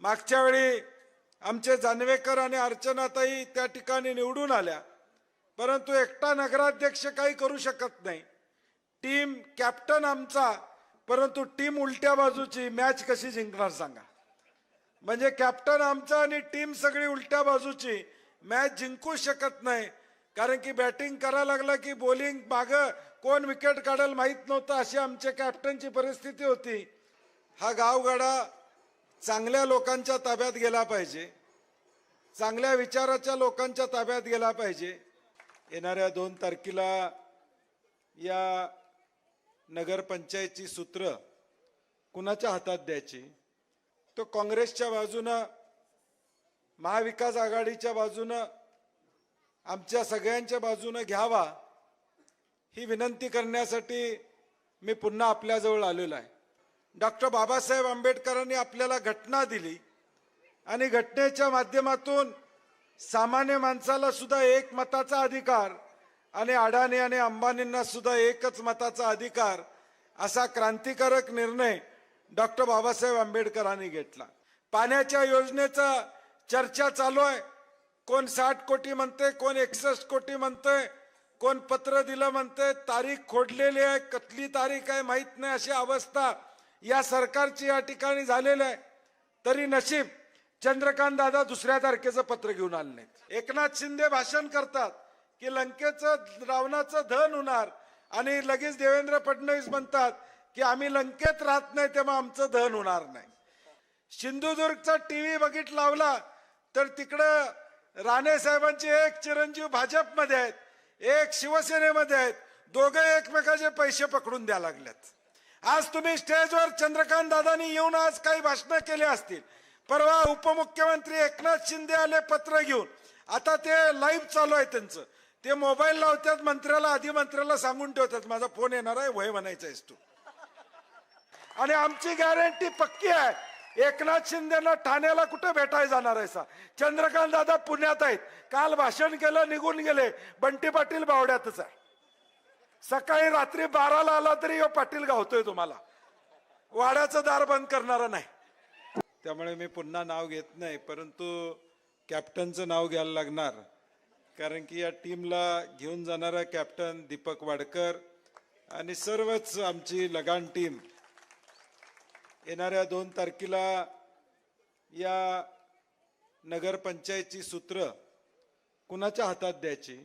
मागच्या वेळी आमचे जानवेकर आणि अर्चनाताई त्या ठिकाणी निवडून आल्या. परंतु एकटा नगराध्यक्ष काही करू शकत नाही. टीम कॅप्टन आमचा परंतु टीम उलट्या बाजूची मॅच कशी जिंकणार सांगा. म्हणजे कॅप्टन आमचा आणि टीम सगळी उलट्या बाजूची मॅच जिंकू शकत नाही. कारण की बॅटिंग करायला लागला की बॉलिंग माग कोण विकेट काढायला माहीत नव्हतं अशी आमच्या कॅप्टनची परिस्थिती होती. हा गावगाडा चांगल्या लोकांच्या ताब्यात गेला पाहिजे. चांगल्या विचाराच्या लोकांच्या ताब्यात गेला पाहिजे. येणाऱ्या दोन तारखेला या नगरपंचायतची सूत्र कुणाच्या हातात द्यायची? तो काँग्रेसच्या बाजूनं महाविकास आघाडीच्या बाजूनं आमच्या सगळ्यांच्या बाजूनं घ्यावा ही विनंती करण्यासाठी मी पुन्हा आपल्याजवळ आलेलो आहे. डॉक्टर बाबासाहेब आंबेडकरांनी आपल्याला घटना दिली. आणि घटनेच्या माध्यमातून सामान्य माणसाला सुद्धा एक मताचा अधिकार आणि अडाणी आणि अंबानींना सुद्धा एकच मताचा अधिकार असा क्रांतिकारक निर्णय डॉक्टर बाबासाहेब आंबेडकरांनी घेतला. पाण्याच्या योजनेचा चर्चा चालू आहे. कोण साठ कोटी म्हणते कोण एकसष्ट कोटी म्हणते कोण पत्र दिलं म्हणते तारीख खोडलेली आहे कसली तारीख आहे माहीत नाही अशी अवस्था या सरकारची या ठिकाणी झालेलं आहे. तरी नशीब चंद्रकांत दादा दुसऱ्या तारखेचं पत्र घेऊन आले नाहीत. एकनाथ शिंदे भाषण करतात की लंकेचं रावणाचं धन होणार आणि लगेच देवेंद्र फडणवीस म्हणतात की आम्ही लंकेत राहत नाही तेव्हा आमचं धन होणार नाही. सिंधुदुर्गचा टीव्ही बघित लावला तर तिकडं राणे साहेबांचे एक चिरंजीव भाजपमध्ये आहेत एक शिवसेनेमध्ये आहेत दोघे एकमेकाचे पैसे पकडून द्या लागलेत. आज तुम्ही स्टेजवर चंद्रकांत दादांनी येऊन आज काही भाषणं केली असतील. परवा उपमुख्यमंत्री एकनाथ शिंदे आले पत्र घेऊन. आता ते लाईव्ह चालू आहे त्यांचं. ते मोबाईल लावतात मंत्र्याला आधी मंत्र्याला सांगून ठेवतात माझा फोन येणार आहे वय म्हणायचा आहेस तू. आणि आमची गॅरंटी पक्की आहे. एकनाथ शिंदेना ठाण्याला कुठे भेटायला जाणार आहे सा? चंद्रकांत दादा पुण्यात आहेत. काल भाषण केलं निघून गेले. बंटी पाटील बावड्यातच आहे. सकाळी रात्री बाराला आला तरी पाटील गावतोय तुम्हाला. वाड्याचं दार बंद करणारा नाही. त्यामुळे मी पुन्हा नाव घेत नाही परंतु कॅप्टनचं नाव घ्यायला लागणार. कारण की या टीमला घेऊन जाणारा कॅप्टन दीपक वाडकर आणि सर्वच आमची लगान टीम येणाऱ्या दोन तारखेला या नगरपंचायतची सूत्र कुणाच्या हातात द्यायची?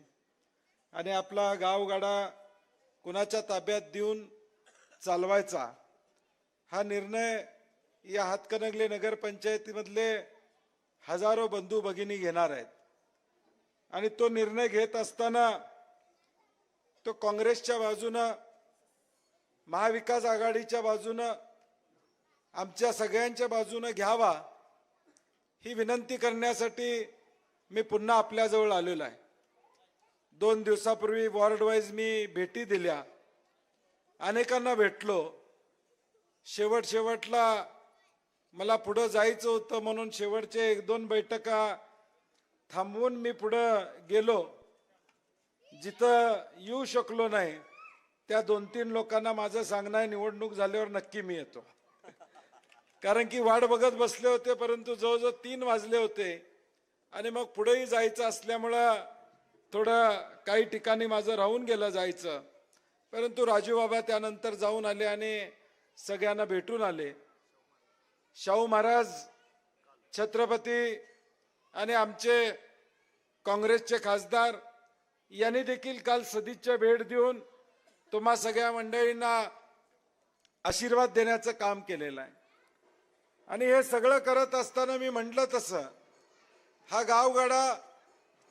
आणि आपला गावगाडा कुणाच्या ताब्यात देऊन चालवायचा? हा निर्णय या हातकणंगले नगरपंचायतीमधले हजारो बंधू भगिनी घेणार आहेत. आणि तो निर्णय घेत असताना तो काँग्रेसच्या बाजूनं महाविकास आघाडीच्या बाजूनं आमच्या सगळ्यांच्या बाजूनं घ्यावा ही विनंती करण्यासाठी मी पुन्हा आपल्याजवळ आलेलो आहे. दोन दिवसापूर्वी वॉर्ड वाईज मी भेटी दिल्या. अनेकांना भेटलो. शेवट शेवटला मला पुढं जायचं होतं म्हणून शेवटचे एक दोन बैठका थांबवून मी पुढं गेलो. जिथं येऊ शकलो नाही त्या दोन तीन लोकांना माझं सांगणं आहे निवडणूक झाल्यावर नक्की मी येतो. कारण की वाट बघत बसले होते परंतु जवळजवळ तीन वाजले होते. आणि मग पुढेही जायचं असल्यामुळं थोडं काही ठिकाणी माझं राहून गेलं जायचं. परंतु राजू बाबा त्यानंतर जाऊन आले आणि सगळ्यांना भेटून आले. शाहू महाराज छत्रपती आणि आमचे काँग्रेसचे खासदार यांनी देखील काल सदिच्छा भेट देऊन तुम्हा सगळ्या मंडळींना आशीर्वाद देण्याचं काम केलेलं आहे. आणि हे सगळं करत असताना मी म्हटलं तसं हा गावगाडा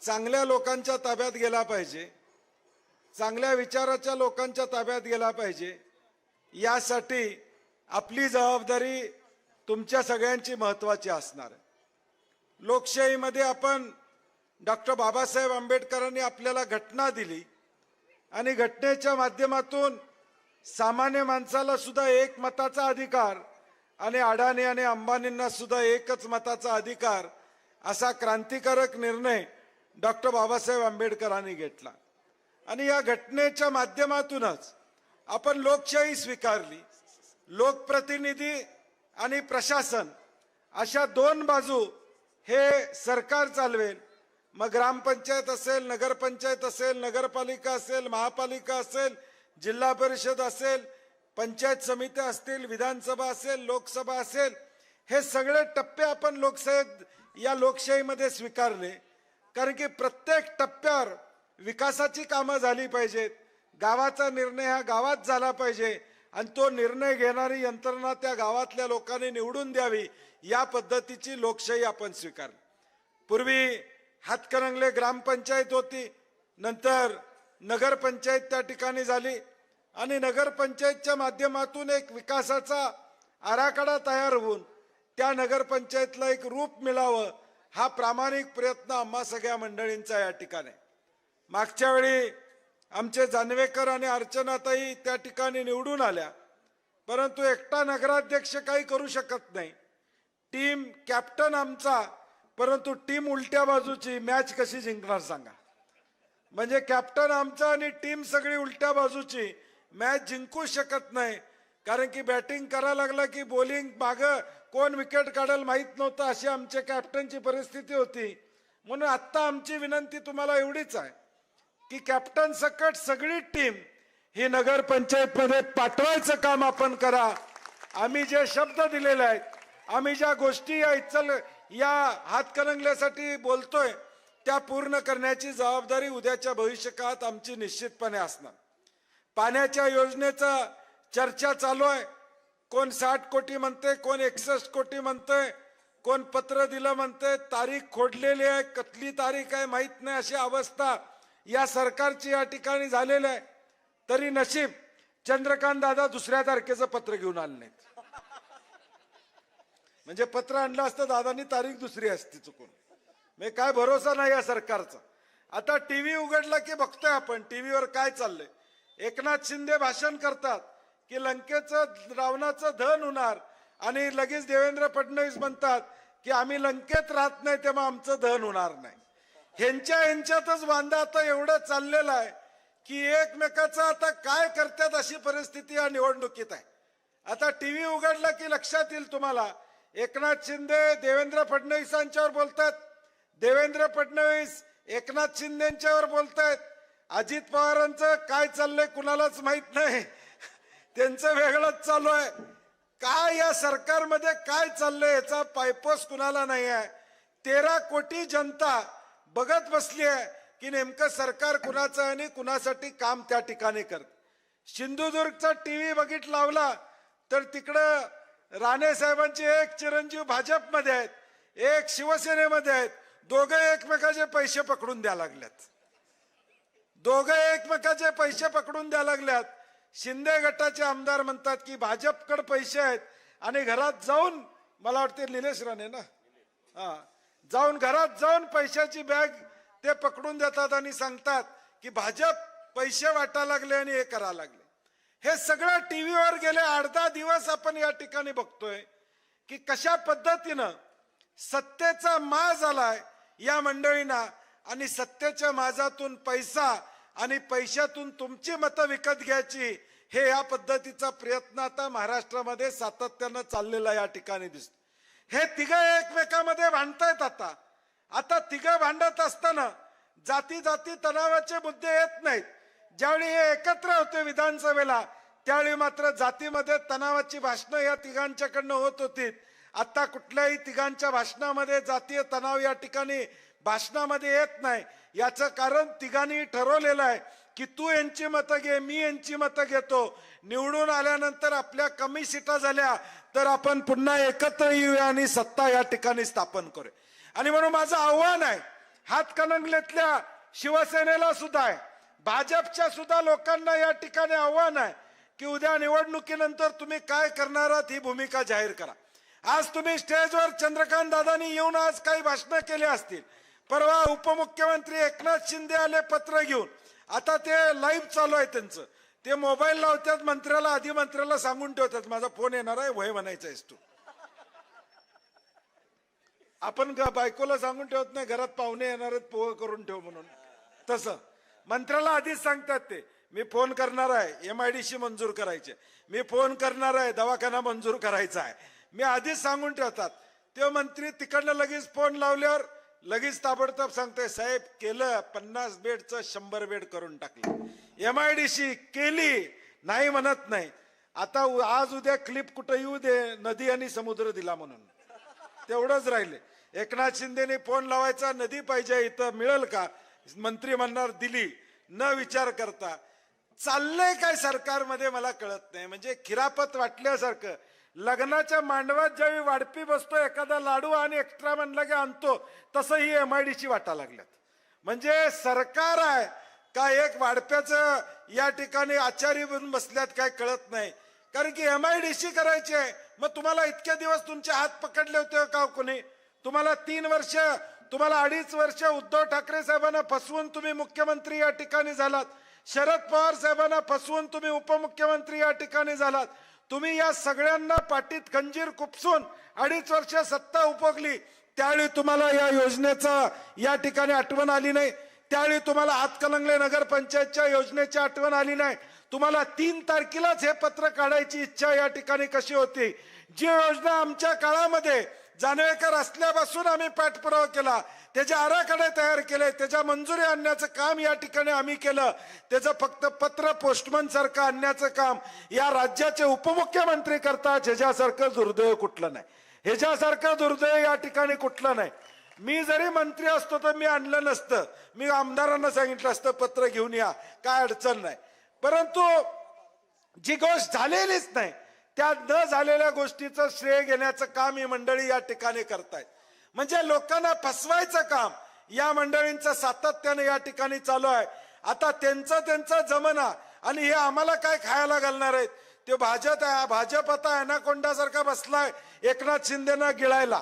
चांगल्या लोकांच्या ताब्यात गेला पाहिजे. चांगल्या विचाराच्या लोकांच्या ताब्यात गेला पाहिजे. यासाठी आपली जबाबदारी तुमच्या सगळ्यांची महत्वाची असणार आहे. लोकशाहीमध्ये आपण डॉक्टर बाबासाहेब आंबेडकरांनी आपल्याला घटना दिली आणि घटनेच्या माध्यमातून सामान्य माणसाला सुद्धा एक मताचा अधिकार आणि अडाणी आणि अंबानींना सुद्धा एकच मताचा अधिकार असा क्रांतिकारक निर्णय डॉक्टर बाबासाहेब आंबेडकरांनी घेतला. आणि या घटनेच्या माध्यमातूनच आपण लोकशाही स्वीकारली. लोकप्रतिनिधी आणि प्रशासन अशा दोन बाजू हे सरकार चालवेल. मग ग्रामपंचायत असेल नगरपंचायत असेल नगरपालिका असेल महापालिका असेल जिल्हा परिषद असेल पंचायत समित्या असतील विधानसभा असेल लोकसभा असेल हे सगळे टप्पे आपण लोकशाहीत या लोकशाहीमध्ये स्वीकारले. कारण की प्रत्येक टप्प्यावर विकासाची कामं झाली पाहिजेत. गावाचा निर्णय हा गावात झाला पाहिजे आणि तो निर्णय घेणारी यंत्रणा त्या गावातल्या लोकांनी निवडून द्यावी या पद्धतीची लोकशाही आपण स्वीकारली. पूर्वी हातकणंगले ग्रामपंचायत होती नंतर नगरपंचायत त्या ठिकाणी झाली आणि नगरपंचायतच्या माध्यमातून एक विकासाचा आराखडा तयार होऊन त्या नगरपंचायतला एक रूप मिळावं हा प्रामाणिक प्रयत्न आम्हा सगळ्या मंडळींचा या ठिकाणी. मागच्या वेळी आमचे जानवेकर आणि अर्चनाताई त्या ठिकाणी निवडून आल्या. परंतु एकटा नगराध्यक्ष काही करू शकत नाही. टीम कॅप्टन आमचा परंतु टीम उलट्या बाजूची मॅच कशी जिंकणार सांगा. म्हणजे कॅप्टन आमचा आणि टीम सगळी उलट्या बाजूची मॅच जिंकू शकत नाही. कारण की बॅटिंग करायला लागला की बॉलिंग मागं कोण विकेट काढेल माहीत नव्हतं अशी आमच्या कॅप्टनची परिस्थिती होती. म्हणून आत्ता आमची विनंती तुम्हाला एवढीच आहे की कॅप्टन सकट सगळी टीम ही नगरपंचायतमध्ये पाठवायचं काम आपण करा. आम्ही जे शब्द दिलेले आहेत आम्ही ज्या गोष्टी या इचल या हातकलंगल्यासाठी बोलतोय त्या पूर्ण करण्याची जबाबदारी उद्याच्या भविष्यकाळात आमची निश्चितपणे असणार. पाण्याच्या योजनेचा चर्चा चालू आहे कोण साठ कोटी म्हणते कोण एकसष्ट कोटी म्हणतंय कोण पत्र दिलं म्हणते तारीख खोडलेली आहे कतली तारीख आहे माहीत नाही अशी अवस्था या सरकारची या ठिकाणी झालेली आहे. तरी नशीब चंद्रकांत दादा दुसऱ्या तारखेचं पत्र घेऊन आले नाहीत. म्हणजे पत्र आणलं असतं दादानी तारीख दुसरी असती चुकून. म्हणजे काय भरोसा नाही या सरकारचा. आता टीव्ही उघडला की बघतोय आपण टीव्हीवर काय चाललंय? एकनाथ शिंदे भाषण करतात. की लंकेचं रावणाचं धन होणार. आणि लगेच देवेंद्र फडणवीस म्हणतात की आम्ही लंकेत राहत नाही तेव्हा आमचं धन होणार नाही. ह्यांच्या ह्यांच्यातच वांदा आता एवढं चाललेलं आहे की एकमेकाचं आता काय करतात अशी परिस्थिती या निवडणुकीत आहे. आता टीव्ही उघडला की लक्षात येईल तुम्हाला एकनाथ शिंदे देवेंद्र फडणवीसांच्यावर बोलतात. देवेंद्र फडणवीस एकनाथ शिंदेच्यावर बोलतायत. अजित पवारांचं काय चाललंय कुणालाच माहीत नाही. त्यांचं वेगळंच चालू आहे. काय या सरकारमध्ये काय चाललंय याचा पायपोस कुणाला नाही आहे. तेरा कोटी जनता बघत बसली आहे की नेमकं सरकार कुणाचं आणि कुणासाठी काम त्या ठिकाणी करत. सिंधुदुर्गचा टीव्ही बघित लावला तर तिकडं राणे साहेबांचे एक चिरंजीव भाजपमध्ये आहेत एक शिवसेनेमध्ये आहेत दोघे एकमेकाचे पैसे पकडून द्या लागल्यात. दोघे एकमेकाचे पैसे पकडून द्या लागल्यात. शिंदे गटाचे आमदार म्हणतात की भाजपकडे पैसे आहेत आणि घरात जाऊन मला वाटते निलेश राणे ना? हा. जाऊन घरात जाऊन पैशाची बॅग ते पकडून देतात आणि सांगतात की भाजप पैसे वाटा लागले आणि हे करा लागले. हे सगळं टीव्हीवर गेले अर्धा दिवस आपण या ठिकाणी बघतोय की कशा पद्धतीनं सत्तेचा माज आलाय या मंडळींना आणि सत्तेच्या माझातून पैसा आणि पैशातून तुमची मतं विकत घ्यायची हे या पद्धतीचा प्रयत्न आता महाराष्ट्रामध्ये सातत्यानं चाललेला या ठिकाणी दिसतो. हे तिघ एकमेकामध्ये भांडतायत आता. आता तिघ भांडत असताना जाती जाती तणावाचे मुद्दे येत नाहीत. ज्यावेळी हे एकत्र होते विधानसभेला त्यावेळी मात्र जातीमध्ये तणावाची भाषणं या तिघांच्याकडनं होत होती. आता कुठल्याही तिघांच्या भाषणामध्ये जातीय तणाव या ठिकाणी भाषणामध्ये येत नाही. याचं कारण तिघांनी ठरवलेलं आहे. की तू यांची मतं घे मी यांची मतं घेतो. निवडून आल्यानंतर आपल्या कमी सीटा झाल्या तर आपण पुन्हा एकत्र येऊया आणि सत्ता या ठिकाणी स्थापन करूया आणि म्हणून माझं आव्हान आहे हातकणंगलेतल्या शिवसेनेला सुद्धा आहे. भाजपच्या सुद्धा लोकांना या ठिकाणी आव्हान आहे की उद्या निवडणुकीनंतर तुम्ही काय करणार आहात ही भूमिका जाहीर करा. आज तुम्ही स्टेजवर चंद्रकांत दादांनी येऊन आज काही भाषणं केली असतील. परवा उपमुख्यमंत्री एकनाथ शिंदे आले पत्र घेऊन. आता ते लाईव्ह चालू आहे त्यांचं. ते मोबाईल लावतात मंत्र्याला आधी मंत्र्याला सांगून ठेवतात माझा फोन येणार आहे वय म्हणायचा आहेस तू. आपण बायकोला सांगून ठेवत नाही घरात पाहुणे येणार आहेत पोह करून ठेव म्हणून. तसं. मंत्र्याला आधीच सांगतात ते मी फोन करणार आहे एम आय डी सी मंजूर करायचे. मी फोन करणार आहे दवाखाना मंजूर करायचा आहे. मी आधीच सांगून ठेवतात. ते मंत्री तिकडनं लगेच फोन लावल्यावर लगेच ताबडतोब सांगतोय साहेब केलं पन्नास बेडचं शंभर बेड करून टाकलं. एम आय डी सी केली नाही म्हणत नाही. आता आज उद्या क्लिप कुठं येऊ दे नदी आणि समुद्र दिला म्हणून. तेवढंच राहिले. एकनाथ शिंदेने फोन लावायचा नदी पाहिजे इथं मिळेल का? मंत्री म्हणणार दिली. न विचार करता. चाललंय काय सरकारमध्ये मला कळत नाही. म्हणजे खिरापत वाटल्यासारखं. लग्नाच्या मांडवात ज्यावेळी वाढपी बसतो एखादा लाडू आणि एक्स्ट्रा म्हणला की आणतो तसं ही एम आय ची वाटा लागल्यात. म्हणजे सरकार आहे का एक वाढप्याचं या ठिकाणी आचारी बनून बसल्यात काय कळत नाही. कारण की एम आय डी सी करायची आहे मग तुम्हाला इतके दिवस तुमचे हात पकडले होते हो का हो कोणी? तुम्हाला तीन वर्ष तुम्हाला अडीच वर्ष उद्धव ठाकरे साहेबांना फसवून तुम्ही मुख्यमंत्री या ठिकाणी झालात. शरद पवार साहेबांना फसवून तुम्ही उपमुख्यमंत्री या ठिकाणी झालात. तुम्ही या सगळ्यांना पाठीत खंजीर कुपसून अडीच वर्ष सत्ता उपभोगली त्यावेळी तुम्हाला या योजनेचा या ठिकाणी आठवण आली नाही. त्यावेळी तुम्हाला हातकलंगले नगरपंचायतच्या योजनेची आठवण आली नाही. तुम्हाला तीन तारखेलाच हे पत्र काढायची इच्छा या ठिकाणी कशी होती? जी योजना आमच्या काळामध्ये जानवेकर असल्यापासून आम्ही पाठपुरावा केला. त्याचे आराखडे तयार केले त्याच्या मंजुरी आणण्याचं काम या ठिकाणी आम्ही केलं त्याचं फक्त पत्र पोस्टमन सारखं आणण्याचं काम या राज्याचे उपमुख्यमंत्री करतात ह्याच्यासारखं दुर्दैव कुठलं नाही. ह्याच्यासारखं दुर्दैव या ठिकाणी कुठलं नाही. मी जरी मंत्री असतो तर मी आणलं नसतं. मी आमदारांना सांगितलं असतं पत्र घेऊन या काय अडचण नाही. परंतु जी गोष्ट झालेलीच नाही त्या न झालेल्या गोष्टीचं श्रेय घेण्याचं काम ही मंडळी या ठिकाणी करतायत. म्हणजे लोकांना फसवायचं काम या मंडळींचं सातत्याने या ठिकाणी चालू आहे. आता त्यांचं त्यांचं जमना आणि हे आम्हाला काय खायला घालणार आहेत? ते भाजप आहे भाजप आता अनाकोंडासारखा बसलाय एकनाथ शिंदेना गिळायला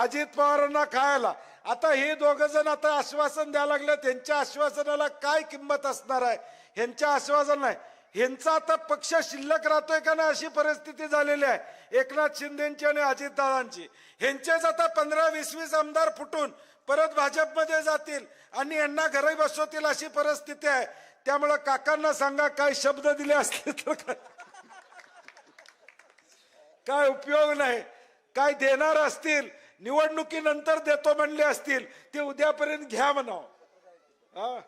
अजित पवारांना खायला. आता हे दोघ जण आता आश्वासन द्यायला लागले त्यांच्या आश्वासनाला काय किंमत असणार आहे? ह्यांच्या आश्वासन नाही. ह्यांचा आता पक्ष शिल्लक राहतोय का नाही अशी परिस्थिती झालेली आहे. एकनाथ शिंदेची आणि अजितदादांची ह्यांचेच आता पंधरा वीस वीस आमदार फुटून परत भाजपमध्ये जातील आणि यांना घरी बसवतील अशी परिस्थिती आहे. त्यामुळं काकांना सांगा काय शब्द दिले असले तर काय? काय उपयोग नाही. काय देणार असतील? निवडणुकीनंतर देतो म्हणले असतील. ते उद्यापर्यंत घ्या म्हणाव. हा?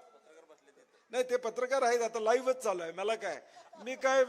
नाही ते पत्रकार आहेत आता लाईव्हच चालू आहे. मला काय? मी काय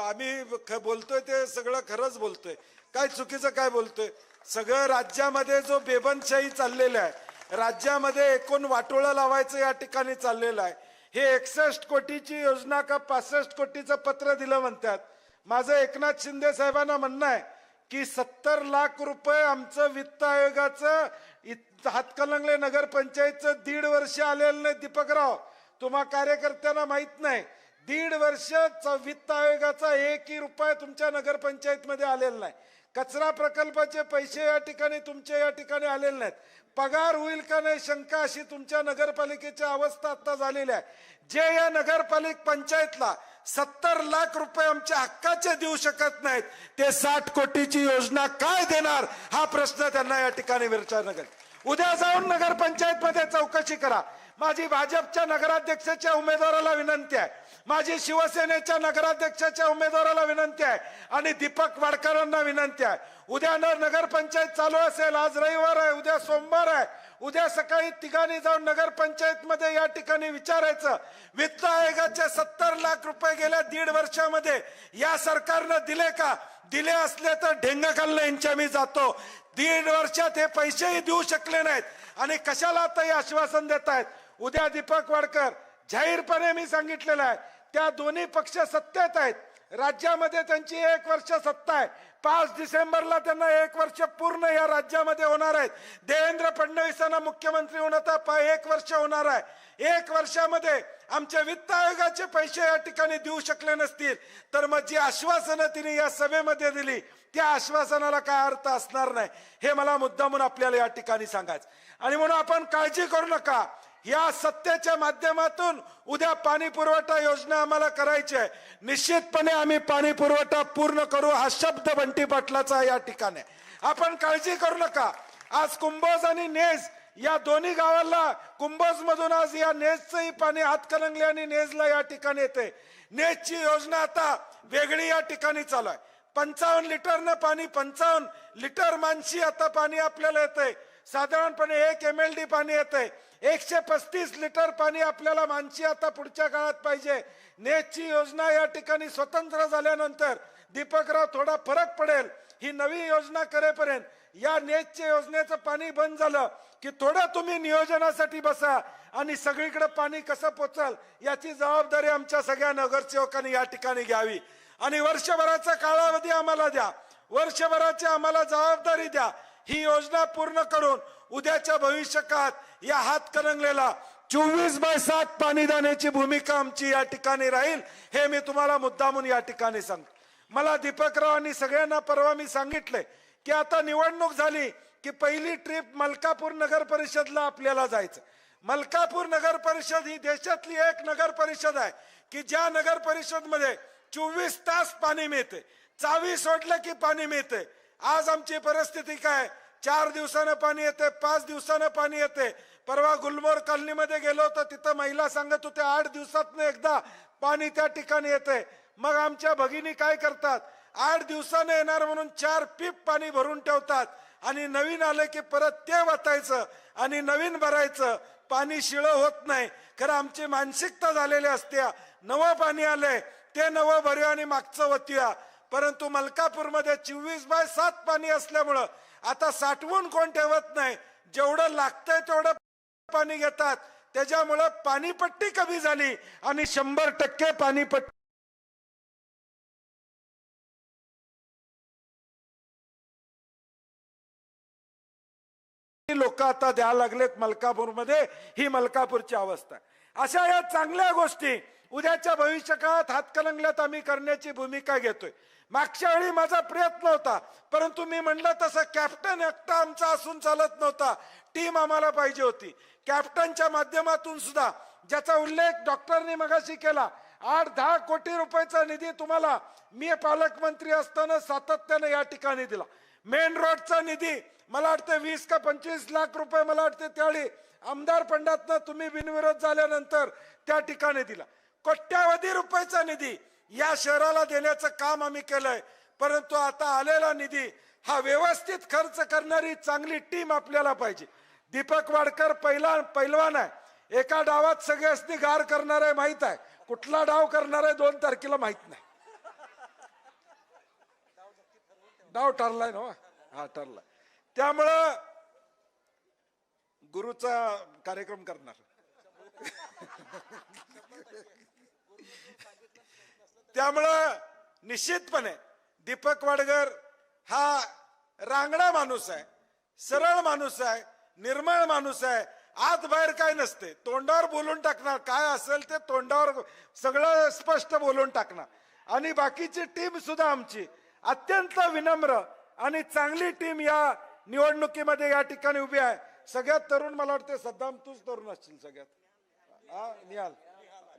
आम्ही ख- बोलतोय ते सगळं खरंच बोलतोय. काय चुकीचं काय बोलतोय? सगळं राज्यामध्ये जो बेबनशाही चाललेला आहे राज्यामध्ये एकूण वाटोळं लावायचं या ठिकाणी चाललेलं आहे. हे एकसष्ट कोटीची योजना का पासष्ट कोटीचं पत्र दिलं म्हणतात? माझं एकनाथ शिंदे साहेबांना म्हणणं आहे की सत्तर लाख रुपये आमचं वित्त आयोगाचं इत- हातकलंगले नगरपंचायतचं दीड वर्ष आलेलं नाही दीपकराव. तुम्हा कार्यकर्त्यांना माहीत नाही. दीड वर्ष च- वित्त आयोगाचा एकही रुपया तुमच्या नगरपंचायतमध्ये आलेला नाही. कचरा प्रकल्पाचे पैसे या ठिकाणी तुमचे या ठिकाणी आलेले नाहीत. पगार होईल का नाही शंका अशी तुमच्या नगरपालिकेची अवस्था आता झालेली आहे. जे या नगरपालिक पंचायतला सत्तर लाख रुपये आमच्या हक्काचे देऊ शकत नाहीत ते साठ कोटीची योजना काय देणार हा प्रश्न त्यांना या ठिकाणी विचारणं उद्या जाऊन नगरपंचायतमध्ये चौकशी करा. माझी भाजपच्या नगराध्यक्षाच्या उमेदवाराला विनंती आहे. माझी शिवसेनेच्या नगराध्यक्षाच्या उमेदवाराला विनंती आहे. आणि दीपक वाडकरांना विनंती आहे. उद्या न नगरपंचायत चालू असेल आज रविवार आहे उद्या सोमवार आहे. उद्या सकाळी तिघांनी जाऊन नगरपंचायत मध्ये या ठिकाणी विचारायचं. वित्त आयोगाचे सत्तर लाख रुपये गेल्या दीड वर्षामध्ये. या सरकारनं दिले का? दिले असले तर ढेंग खाल्लं यांच्या मी जातो. दीड वर्षात हे पैसेही देऊ शकले नाहीत. आणि कशाला आता हे आश्वासन देत आहेत उद्या दीपक वाडकर जाहीरपणे मी सांगितलेलं आहे त्या दोन्ही पक्ष सत्तेत आहेत. राज्यामध्ये त्यांची एक वर्ष सत्ता आहे. पाच डिसेंबरला त्यांना एक वर्ष पूर्ण या राज्यामध्ये होणार आहेत. देवेंद्र फडणवीसांना मुख्यमंत्री होऊन आता पा- एक वर्ष होणार आहे. एक वर्षामध्ये आमच्या वित्त आयोगाचे पैसे या ठिकाणी देऊ शकले नसतील. तर मग जी आश्वासनं तिने या सभेमध्ये दिली त्या आश्वासनाला काय अर्थ असणार नाही? हे मला मुद्दामून आपल्याला या ठिकाणी सांगायचं आणि म्हणून आपण काळजी करू नका. या सत्तेच्या माध्यमातून उद्या पाणी पुरवठा योजना आम्हाला करायची आहे. निश्चितपणे आम्ही पाणी पुरवठा पूर्ण करू हा शब्द बंटी पाटलाचा या ठिकाणी. आपण काळजी करू नका. आज कुंभोज आणि नेज या दोन्ही गावाला कुंभोज मधून आज या नेजचंही पाणी हातकलंगले आणि नेजला या ठिकाणी येते. नेजची योजना आता वेगळी या ठिकाणी चालू आहे. पंचावन्न लिटरनं पाणी पंचावन्न लिटर मानशी आता पाणी आपल्याला येतंय. साधारणपणे एक एम एल डी पाणी येतंय. एकशे पस्तीस लिटर पाणी आपल्याला मानसी आता पुढच्या काळात पाहिजे. नेटची योजना या ठिकाणी स्वतंत्र झाल्यानंतर दीपकराव थोडा फरक पडेल. ही नवी योजना करेपर्यंत या नेटच्या योजनेचं पाणी बंद झालं की थोडं तुम्ही नियोजनासाठी बसा आणि सगळीकडे पाणी कसं पोचल याची जबाबदारी आमच्या सगळ्या नगरसेवकांनी या ठिकाणी घ्यावी. आणि वर्षभराचा कालावधी आम्हाला द्या. वर्षभराची आम्हाला जबाबदारी द्या. ही योजना पूर्ण करून उद्याच्या भविष्यकाळात या हातकणंगलेला चोवीस बाय सात पाणी देण्याची भूमिका आमची या ठिकाणी राहील हे मी तुम्हाला मुद्दामून या ठिकाणी सांगतो मला दीपकरावांनी सगळ्यांना परवा मी सांगितले की आता निवडणूक झाली की पहिली ट्रिप मलकापूर नगर परिषदला आपल्याला जायचं. मलकापूर नगर परिषद ही देशातली एक नगर परिषद आहे की ज्या नगर परिषदमध्ये चोवीस तास पाणी मिळते चावी सोडलं की पाणी मिळते आज आमची परिस्थिती काय? चार दिवसानं पाणी येते पाच दिवसानं पाणी येते परवा गुलमोर कॉलनीमध्ये गेलो होतो तिथं महिला सांगत होत्या आठ दिवसातनं एकदा पाणी त्या ठिकाणी येते मग आमच्या भगिनी काय करतात आठ दिवसानं येणार म्हणून चार पीप पाणी भरून ठेवतात. आणि नवीन आले की परत ते वाचायचं आणि नवीन भरायचं. पाणी शिळं होत नाही. खरं आमची मानसिकता झालेली असते नवं पाणी आलंय ते नवं भरूया आणि मागचं वतूया. परंतु मलकापूरमध्ये चोवीस बाय सात पाणी असल्यामुळं आता साठवून कोण ठेवत नाही? जेवढं लागतंय तेवढं पाणी घेतात. त्याच्यामुळं पाणीपट्टी कमी झाली आणि शंभर टक्के पाणीपट्टी लोक आता द्यायला लागलेत मलकापूरमध्ये. ही मलकापूरची अवस्था. अशा या चांगल्या गोष्टी उद्याच्या भविष्यकाळात हातकलंगल्यात आम्ही करण्याची भूमिका घेतोय. मागच्या वेळी माझा प्रयत्न होता परंतु मी म्हणलं तसं कॅप्टन एकटा आमचा असून चालत नव्हता. टीम आम्हाला पाहिजे होती. कॅप्टनच्या माध्यमातून सुद्धा ज्याचा उल्लेख डॉक्टरनी मगाशी केला आठ दहा कोटी रुपयाचा निधी तुम्हाला मी पालकमंत्री असताना सातत्याने या ठिकाणी दिला. मेन रोडचा निधी मला वाटतं वीस का पंचवीस लाख रुपये मला वाटते त्यावेळी आमदार पंडातनं तुम्ही बिनविरोध झाल्यानंतर त्या ठिकाणी दिला. कोट्यावधी रुपयाचा निधी या शहराला देण्याचं काम आम्ही केलंय. परंतु आता आलेला निधी हा व्यवस्थित खर्च करणारी चांगली टीम आपल्याला पाहिजे. दीपक वाडकर पहिला पैलवान आहे. एका डावात सगळ्यांनी गार करणार आहे माहीत आहे. कुठला डाव करणार आहे दोन तारखेला माहीत नाही. डाव ठरलाय ना हो? हा ठरलाय. त्यामुळं गुरुचा कार्यक्रम करणार. त्यामुळं निश्चितपणे दीपक वाडगर हा रांगडा माणूस आहे सरळ माणूस आहे निर्मळ माणूस आहे. आत बाहेर काय नसते. तोंडावर बोलून टाकणार. काय असेल ते तोंडावर सगळं स्पष्ट बोलून टाकणार. आणि बाकीची टीम सुद्धा आमची अत्यंत विनम्र आणि चांगली टीम या निवडणुकीमध्ये या ठिकाणी उभी आहे. सगळ्यात तरुण मला वाटते सद्दाम तूच तरुण असशील सगळ्यात. हा निहाल.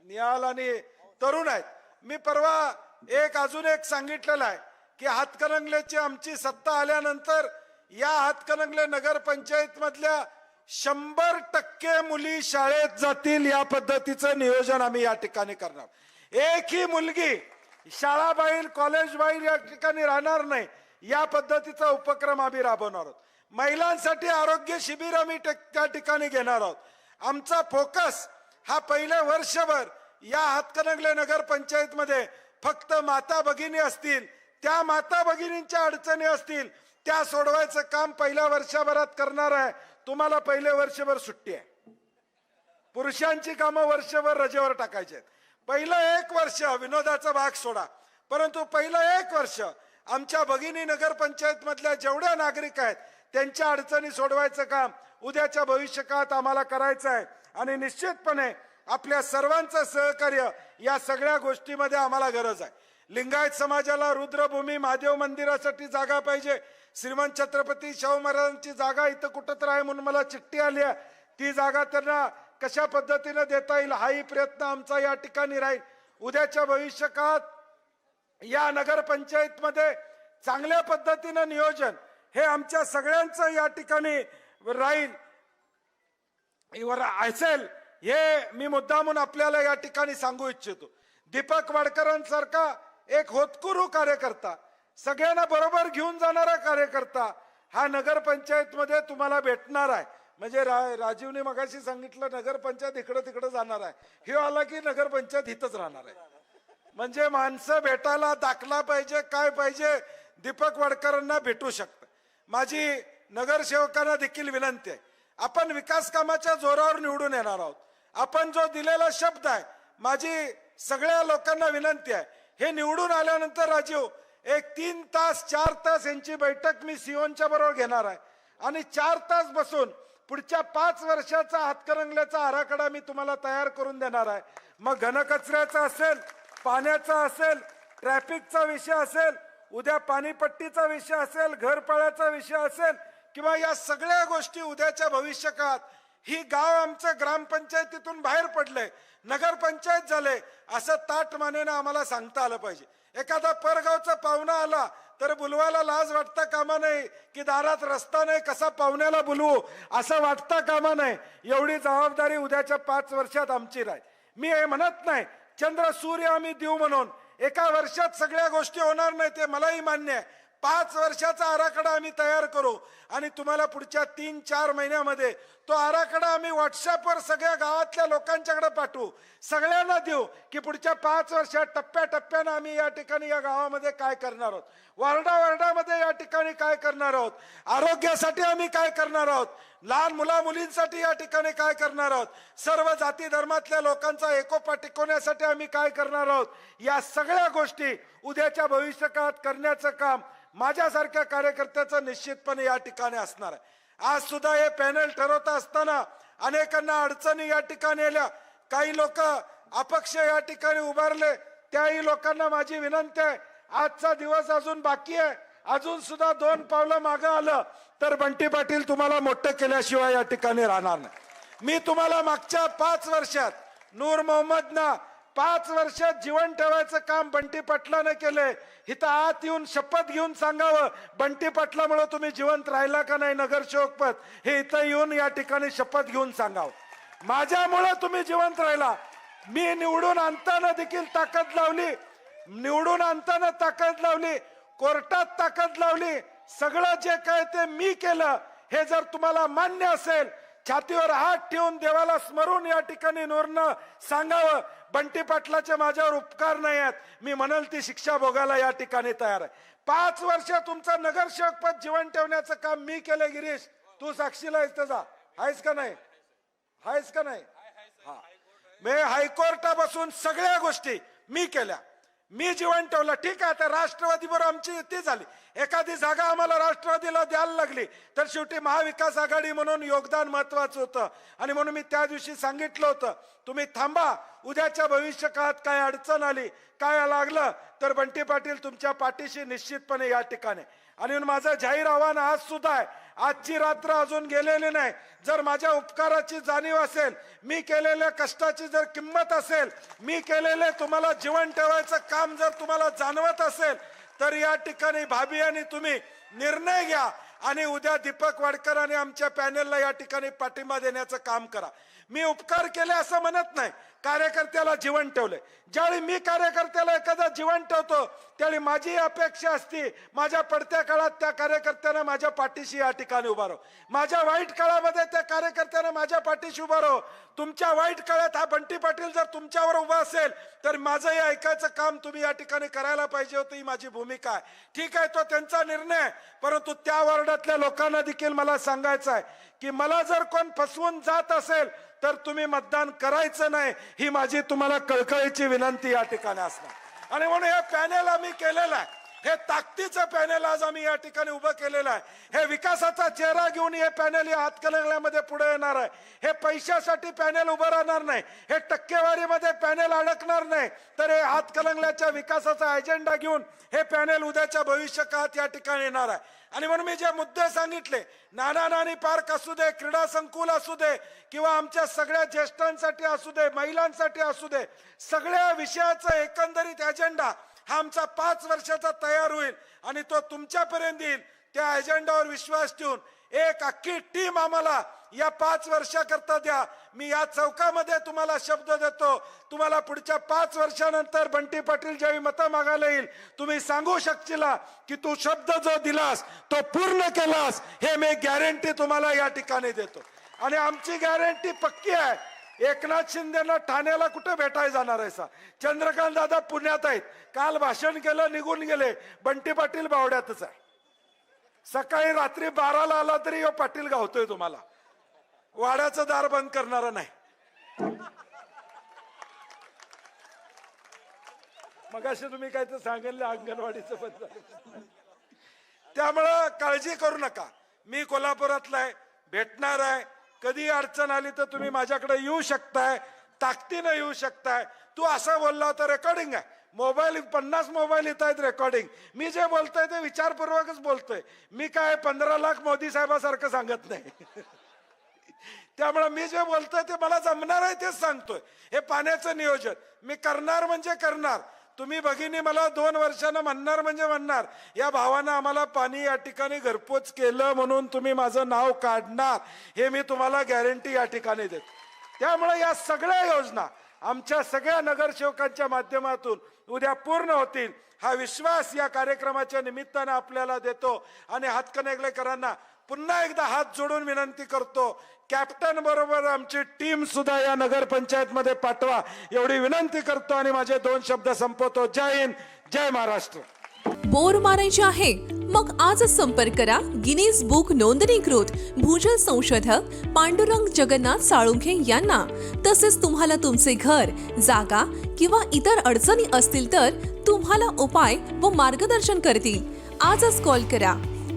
निहाल आणि तरुण आहेत. मी परवा एक अजून एक सांगितलेलं आहे की हातकणंगलेची आमची सत्ता आल्यानंतर या हातकणंगले नगरपंचायतमधल्या मधल्या शंभर टक्के मुली शाळेत जातील या पद्धतीचं नियोजन आम्ही या ठिकाणी करणार. एक ही मुलगी शाळा बाहेर कॉलेज बाहेर या ठिकाणी राहणार नाही. या पद्धतीचा उपक्रम आम्ही राबवणार आहोत. महिलांसाठी आरोग्य शिबिर आम्ही त्या ठिकाणी घेणार आहोत. आमचा फोकस हा पहिल्या वर्षभर या हातकणंगले नगर फक्त माता भगिनी असतील त्या माता भगिनींच्या अडचणी असतील त्या सोडवायचं काम पहिल्या वर्षभरात करणार आहे. तुम्हाला पहिले वर्षभर सुट्टी आहे. पुरुषांची कामं वर्षभर रजेवर टाकायची आहेत. पहिलं एक वर्ष विनोदाचा भाग सोडा. परंतु पहिलं एक वर्ष आमच्या भगिनी नगरपंचायतमधल्या मधल्या जेवढ्या नागरिक आहेत त्यांच्या अडचणी सोडवायचं काम उद्याच्या भविष्यकाळात आम्हाला करायचं आहे. आणि निश्चितपणे आपल्या सर्वांचं सहकार्य या सगळ्या गोष्टीमध्ये आम्हाला गरज आहे. लिंगायत समाजाला रुद्रभूमी महादेव मंदिरासाठी जागा पाहिजे. श्रीमंत छत्रपती शाहू महाराजांची जागा इथं कुठं तर आहे म्हणून मला चिठ्ठी आली आहे. ती जागा त्यांना कशा पद्धतीने देता येईल हाही प्रयत्न आमचा या ठिकाणी राहील. उद्याच्या भविष्यकाळात या नगरपंचायतमध्ये चांगल्या पद्धतीनं नियोजन हे आमच्या सगळ्यांचं या ठिकाणी राहील. असेल हे मी मुद्दामून आपल्याला या ठिकाणी सांगू इच्छितो. दीपक वाडकरांसारखा एक होतकुरू कार्यकर्ता सगळ्यांना बरोबर घेऊन जाणारा कार्यकर्ता हा नगरपंचायत मध्ये तुम्हाला भेटणार आहे. म्हणजे रा राजीवने मगाशी सांगितलं नगरपंचायत इकडं तिकडं जाणार आहे. हे आला की नगरपंचायत इथंच राहणार आहे. म्हणजे माणसं भेटायला दाखला पाहिजे काय पाहिजे दीपक वाडकरांना भेटू शकतं. माझी नगरसेवकांना देखील विनंती आहे. आपण विकास कामाच्या जोरावर निवडून येणार आहोत. आपण जो दिलेला शब्द आहे माझी सगळ्या लोकांना विनंती आहे. हे निवडून आल्यानंतर राजीव एक तीन तास चार तास यांची बैठक मी सिओनच्या बरोबर घेणार आहे. आणि चार तास बसून पुढच्या पाच वर्षाचा हातकरंगल्याचा आराखडा मी तुम्हाला तयार करून देणार आहे. मग घनकचऱ्याचा असेल पाण्याचा असेल ट्रॅफिकचा विषय असेल उद्या पाणीपट्टीचा विषय असेल घरपाळ्याचा विषय असेल किंवा या सगळ्या गोष्टी उद्याच्या भविष्यकाळात ही गाव आमचं ग्रामपंचायतीतून बाहेर पडलंय. नगरपंचायत झाले असं ताट मानेनं आम्हाला सांगता आलं पाहिजे. एखादा परगावचा पाहुणा आला तर बुलवायला लाज वाटता कामा नाही की दारात रस्ता नाही कसा पाहुण्याला बुलवू? असं वाटता कामा नाही. एवढी जबाबदारी उद्याच्या पाच वर्षात आमची राहील. मी हे म्हणत नाही चंद्र सूर्य आम्ही देऊ म्हणून. एका वर्षात सगळ्या गोष्टी होणार नाही ते मलाही मान्य आहे. पाच वर्षाचा आराखडा आम्ही तयार करू आणि तुम्हाला पुढच्या तीन चार महिन्यामध्ये तो आराखडा आम्ही व्हॉट्सअपवर सगळ्या गावातल्या लोकांच्याकडे पाठवू. सगळ्यांना देऊ की पुढच्या पाच वर्षात टप्प्याटप्प्यानं आम्ही या ठिकाणी या गावामध्ये काय करणार आहोत? वार्डा वार्डामध्ये या ठिकाणी काय करणार आहोत? आरोग्यासाठी आम्ही काय करणार आहोत? लहान मुला मुलींसाठी या ठिकाणी काय करणार आहोत? सर्व जाती धर्मातल्या लोकांचा एकोपा टिकवण्यासाठी आम्ही काय करणार आहोत? या सगळ्या गोष्टी उद्याच्या भविष्यकाळात करण्याचं काम माझ्यासारख्या कार्यकर्त्याचं निश्चितपणे या ठिकाणी असणार आहे. आज सुद्धा हे पॅनल ठरवत असताना अनेकांना अडचणी या ठिकाणी आल्या. काही लोक अपक्ष या ठिकाणी उभारले. त्याही लोकांना माझी विनंती आहे आजचा दिवस अजून बाकी आहे. अजून सुद्धा दोन पावलं मागं आलं तर बंटी पाटील तुम्हाला मोठं केल्याशिवाय या ठिकाणी राहणार नाही. मी तुम्हाला मागच्या पाच वर्षात नूर मोहम्मदना पाच वर्षात जीवन ठेवायचं काम बंटी पाटलानं केलंय. इथं आत येऊन शपथ घेऊन सांगावं बंटी पाटलामुळे तुम्ही जिवंत राहिला का नाही नगरसेवक पद हे इथं येऊन या ठिकाणी शपथ घेऊन सांगावं. माझ्यामुळं तुम्ही जिवंत राहिला. मी निवडून आणताना देखील ताकद लावली. निवडून आणताना ताकद लावली. कोर्टात ताकद लावली. सगळं जे काय ते मी केलं हे जर तुम्हाला मान्य असेल छातीवर हात ठेवून देवाला स्मरून या ठिकाणी नोरणं सांगावं. बंटी पाटलाचे माझ्यावर उपकार नाही आहेत मी म्हणाल ती शिक्षा भोगायला या ठिकाणी तयार आहे. पाच वर्ष तुमचं नगरसेवक पद जीवन ठेवण्याचं काम मी केलं गिरीश. तू साक्षीला आहेस त्याचा. आहेस का नाही? आहेस का नाही? हा. मी हायकोर्टापासून सगळ्या गोष्टी मी केल्या. मी जीवन ठेवलं ठीक आहे तर राष्ट्रवादी बरोबर आमची युती झाली. एखादी जागा आम्हाला राष्ट्रवादीला द्यायला लागली तर शेवटी महाविकास आघाडी म्हणून योगदान महत्वाचं होतं. आणि म्हणून मी त्या दिवशी सांगितलं होतं तुम्ही थांबा उद्याच्या भविष्य काळात काय अडचण आली काय लागलं तर बंटी पाटील तुमच्या पाठीशी निश्चितपणे या ठिकाणी. आणि माझं जाहीर आव्हान आज सुद्धा आहे आजची रात्र अजून गेलेली नाही. जर माझ्या उपकाराची जाणीव असेल मी केलेल्या कष्टाची जर किंमत असेल मी केलेले तुम्हाला जीवन ठेवायचं काम जर तुम्हाला जाणवत असेल तर या ठिकाणी भाभी आणि तुम्ही निर्णय घ्या आणि उद्या दीपक वाडकर आणि आमच्या पॅनेलला या ठिकाणी पाठिंबा देण्याचं काम करा. मी उपकार केले असं म्हणत नाही. कार्यकर्त्याला जीवन ठेवले ज्यावेळी मी कार्यकर्त्याला एखादा जीवन ठेवतो त्यावेळी माझी अपेक्षा असती माझ्या पडत्या काळात त्या कार्यकर्त्यानं माझ्या पाठीशी या ठिकाणी उभा राहो. माझ्या वाईट काळामध्ये त्या कार्यकर्त्यानं माझ्या पाठीशी उभा राहो. तुमच्या वाईट काळात हा बंटी पाटील जर तुमच्यावर उभा असेल तर माझं हे ऐकायचं काम तुम्ही या ठिकाणी करायला पाहिजे होतं ही माझी भूमिका आहे ठीक आहे तो त्यांचा निर्णय आहे. परंतु त्या वॉर्डातल्या लोकांना देखील मला सांगायचं आहे की मला जर कोण फसवून जात असेल तर तुम्ही मतदान करायचं नाही ही माझी तुम्हाला कळकळीची विनंती या ठिकाणी असणार आणि म्हणून हे पॅनेल आम्ही केलेलं आहे हे ताकदीचं पॅनेल आज आम्ही या ठिकाणी उभं केलेलं आहे. हे विकासाचा चेहरा घेऊन हे पॅनेल या हातकलंगल्यामध्ये पुढे येणार आहे. हे पैशासाठी पॅनेल उभं राहणार नाही. हे टक्केवारीमध्ये पॅनेल अडकणार नाही. तर हे हातकलंगल्याच्या विकासाचा अजेंडा घेऊन हे पॅनेल उद्याच्या भविष्य काळात या ठिकाणी येणार आहे. आणि म्हणून मी जे मुद्दे सांगितले नाना नानी पार्क असू दे क्रीडा संकुल असू दे किंवा आमच्या सगळ्या ज्येष्ठांसाठी असू दे महिलांसाठी असू दे सगळ्या विषयाचा एकंदरीत अजेंडा हा आमचा पाच वर्षाचा तयार होईल आणि तो तुमच्यापर्यंत येईल. त्या एजेंडावर विश्वास ठेवून एक अख्खी टीम आम्हाला या पाच वर्षाकरता द्या. मी या चौकामध्ये तुम्हाला शब्द देतो. तुम्हाला पुढच्या पाच वर्षानंतर बंटी पाटील ज्यावेळी मतं मागायला येईल तुम्ही सांगू शकशीला की तू शब्द जो दिलास तो पूर्ण केलास हे मी गॅरंटी तुम्हाला या ठिकाणी देतो. आणि आमची गॅरंटी पक्की आहे. एकनाथ शिंदेना ठाण्याला कुठे भेटायला जाणार आहे सा? चंद्रकांत दादा पुण्यात आहेत. काल भाषण केलं निघून गेले. बंटी पाटील बावड्यातच आहे. सकाळी रात्री बाराला आला तरी ह्यो पाटील गावतोय तुम्हाला. वाड्याचं दार बंद करणारा नाही. मग असे तुम्ही काय तर सांगितलं अंगणवाडीचं बंद त्यामुळं काळजी करू नका. मी कोल्हापुरातला आहे भेटणार आहे. कधी अडचण आली तर तुम्ही माझ्याकडे येऊ शकताय ताकदीनं येऊ शकताय. तू असं बोलला तर रेकॉर्डिंग आहे. मोबाईल पन्नास मोबाईल येत आहेत रेकॉर्डिंग मी जे बोलतोय ते विचारपूर्वकच बोलतोय. मी काय पंधरा लाख मोदी साहेबासारखं सांगत नाही. त्यामुळे मी जे बोलतोय ते मला जमणार आहे तेच सांगतोय. हे पाण्याचं नियोजन. मी करणार म्हणजे करणार. तुम्ही भगिनी मला दोन वर्षानं म्हणणार म्हणजे म्हणणार. या भावानं आम्हाला पाणी या ठिकाणी घरपोच केलं म्हणून तुम्ही माझं नाव काढणार. हे मी तुम्हाला गॅरंटी या ठिकाणी देतो. त्यामुळे या सगळ्या योजना आमच्या सगळ्या नगरसेवकांच्या माध्यमातून उद्या पूर्ण होतील. हा विश्वास या कार्यक्रमाच्या निमित्तानं आपल्याला देतो. आणि हातकणंगलेकरांना पुन्हा एकदा हात जोडून विनंती करतो कॅप्टन बरोबर आमची टीम सुद्धा या नगरपंचायत मध्ये पाठवा. एवढी विनंती करतो आणि माझे दोन शब्द संपवतो. जय हिंद जय महाराष्ट्र. बोर मारायचे आहे? मग आजच संपर्क करा. गिनीज बुक नोंदणीकृत भूजल संशोधक पांडुरंग जगन्नाथ साळुंखे यांना. तसेच तुम्हाला तुमचे घर जागा किंवा इतर अडचणी असतील तर तुम्हाला उपाय व मार्गदर्शन करतील. आजच कॉल करा.